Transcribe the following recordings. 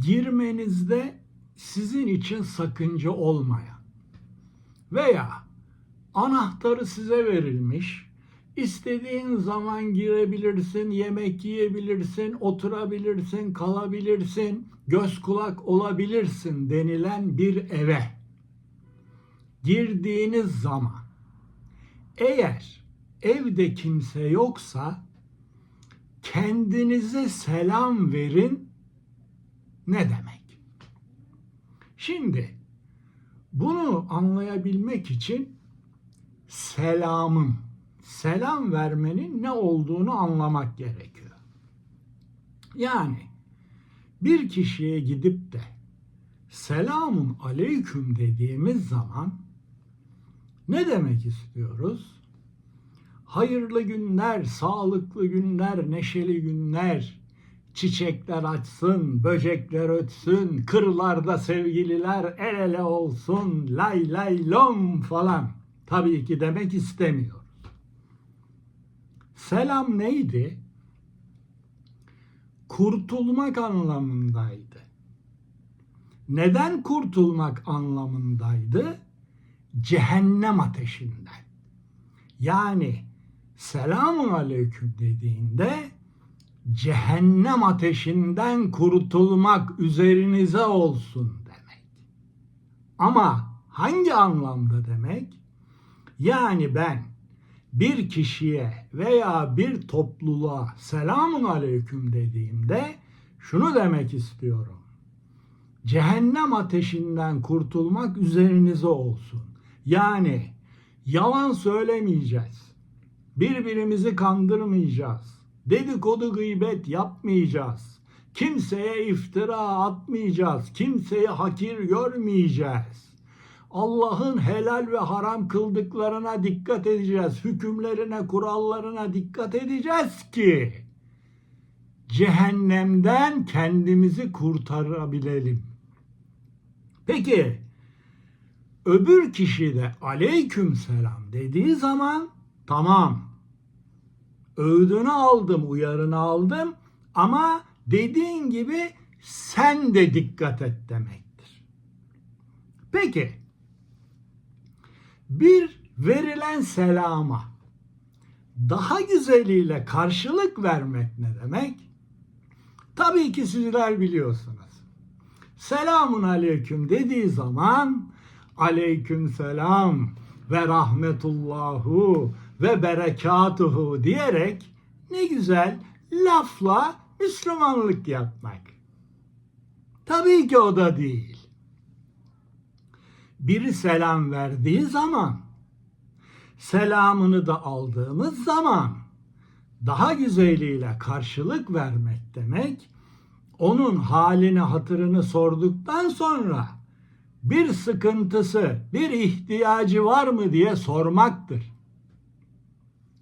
girmenizde sizin için sakınca olmayan veya anahtarı size verilmiş. İstediğin zaman girebilirsin, yemek yiyebilirsin, oturabilirsin, kalabilirsin, göz kulak olabilirsin denilen bir eve girdiğiniz zaman eğer evde kimse yoksa kendinize selam verin ne demek? Şimdi bunu anlayabilmek için selamın, selam vermenin ne olduğunu anlamak gerekiyor. Yani bir kişiye gidip de selamun aleyküm dediğimiz zaman ne demek istiyoruz? Hayırlı günler, sağlıklı günler, neşeli günler, çiçekler açsın, böcekler ötsün, kırlarda sevgililer el ele olsun, lay lay lom falan. Tabii ki demek istemiyoruz. Selam neydi? Kurtulmak anlamındaydı. Neden kurtulmak anlamındaydı? Cehennem ateşinden. Yani selamun aleyküm dediğinde cehennem ateşinden kurtulmak üzerinize olsun demek. Ama hangi anlamda demek? Yani ben bir kişiye veya bir topluluğa selamun aleyküm dediğimde şunu demek istiyorum. Cehennem ateşinden kurtulmak üzerinize olsun. Yani yalan söylemeyeceğiz. Birbirimizi kandırmayacağız. Dedikodu gıybet yapmayacağız. Kimseye iftira atmayacağız. Kimseyi hakir görmeyeceğiz. Allah'ın helal ve haram kıldıklarına dikkat edeceğiz. Hükümlerine, kurallarına dikkat edeceğiz ki cehennemden kendimizi kurtarabilelim. Peki öbür kişi de aleyküm selam dediği zaman tamam öğüdünü aldım, uyarını aldım ama dediğin gibi sen de dikkat et demektir. Peki bir verilen selama daha güzeliyle karşılık vermek ne demek? Tabii ki sizler biliyorsunuz. Selamun aleyküm dediği zaman aleyküm selam ve rahmetullahu ve berekatuhu diyerek ne güzel lafla Müslümanlık yapmak. Tabii ki o da değil. Biri selam verdiği zaman selamını da aldığımız zaman daha güzeliyle karşılık vermek demek onun halini hatırını sorduktan sonra bir sıkıntısı, bir ihtiyacı var mı diye sormaktır.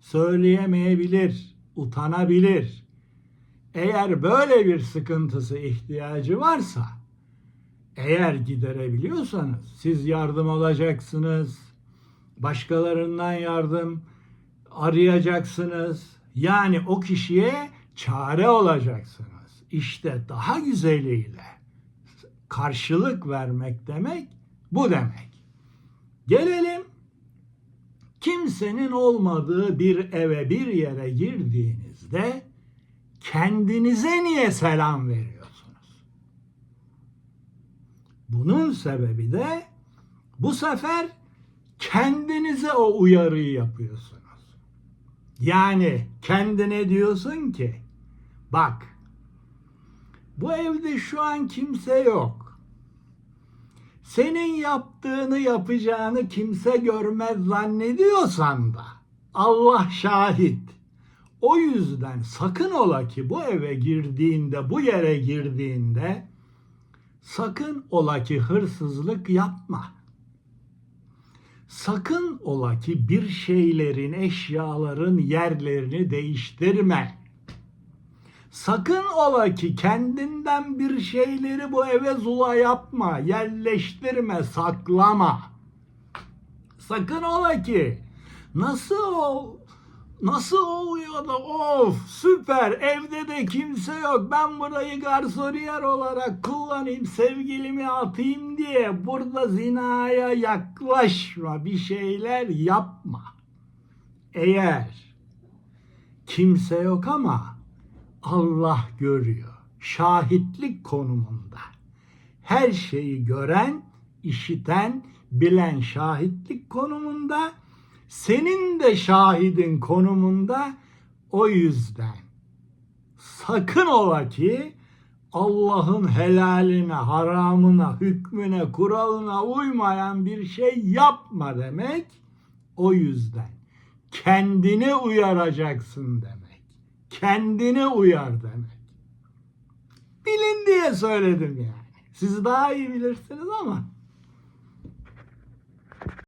Söyleyemeyebilir, utanabilir. Eğer böyle bir sıkıntısı, ihtiyacı varsa, eğer giderebiliyorsanız siz yardım alacaksınız, başkalarından yardım arayacaksınız. Yani o kişiye çare olacaksınız. İşte daha güzeliyle karşılık vermek demek bu demek. Gelelim kimsenin olmadığı bir eve bir yere girdiğinizde kendinize niye selam veriyorsunuz? Bunun sebebi de bu sefer kendinize o uyarıyı yapıyorsunuz. Yani kendine diyorsun ki bak bu evde şu an kimse yok. Senin yaptığını yapacağını kimse görmez zannediyorsan da Allah şahit. O yüzden sakın ola ki bu eve girdiğinde, bu yere girdiğinde sakın ola ki hırsızlık yapma. Sakın ola ki bir şeylerin, eşyaların yerlerini değiştirme. Sakın ola ki kendinden bir şeyleri bu eve zula yapma, yerleştirme, saklama. Sakın ola ki nasıl o nasıl oluyor da of süper evde de kimse yok ben burayı garsoniyer olarak kullanayım sevgilimi atayım diye burada zinaya yaklaşma bir şeyler yapma. Eğer kimse yok ama Allah görüyor. Şahitlik konumunda. Her şeyi gören, işiten, bilen şahitlik konumunda. Senin de şahidin konumunda. O yüzden sakın ola ki Allah'ın helaline, haramına, hükmüne, kuralına uymayan bir şey yapma demek. O yüzden kendini uyaracaksın demek. Kendini uyar demek. Bilin diye söyledim yani. Siz daha iyi bilirsiniz ama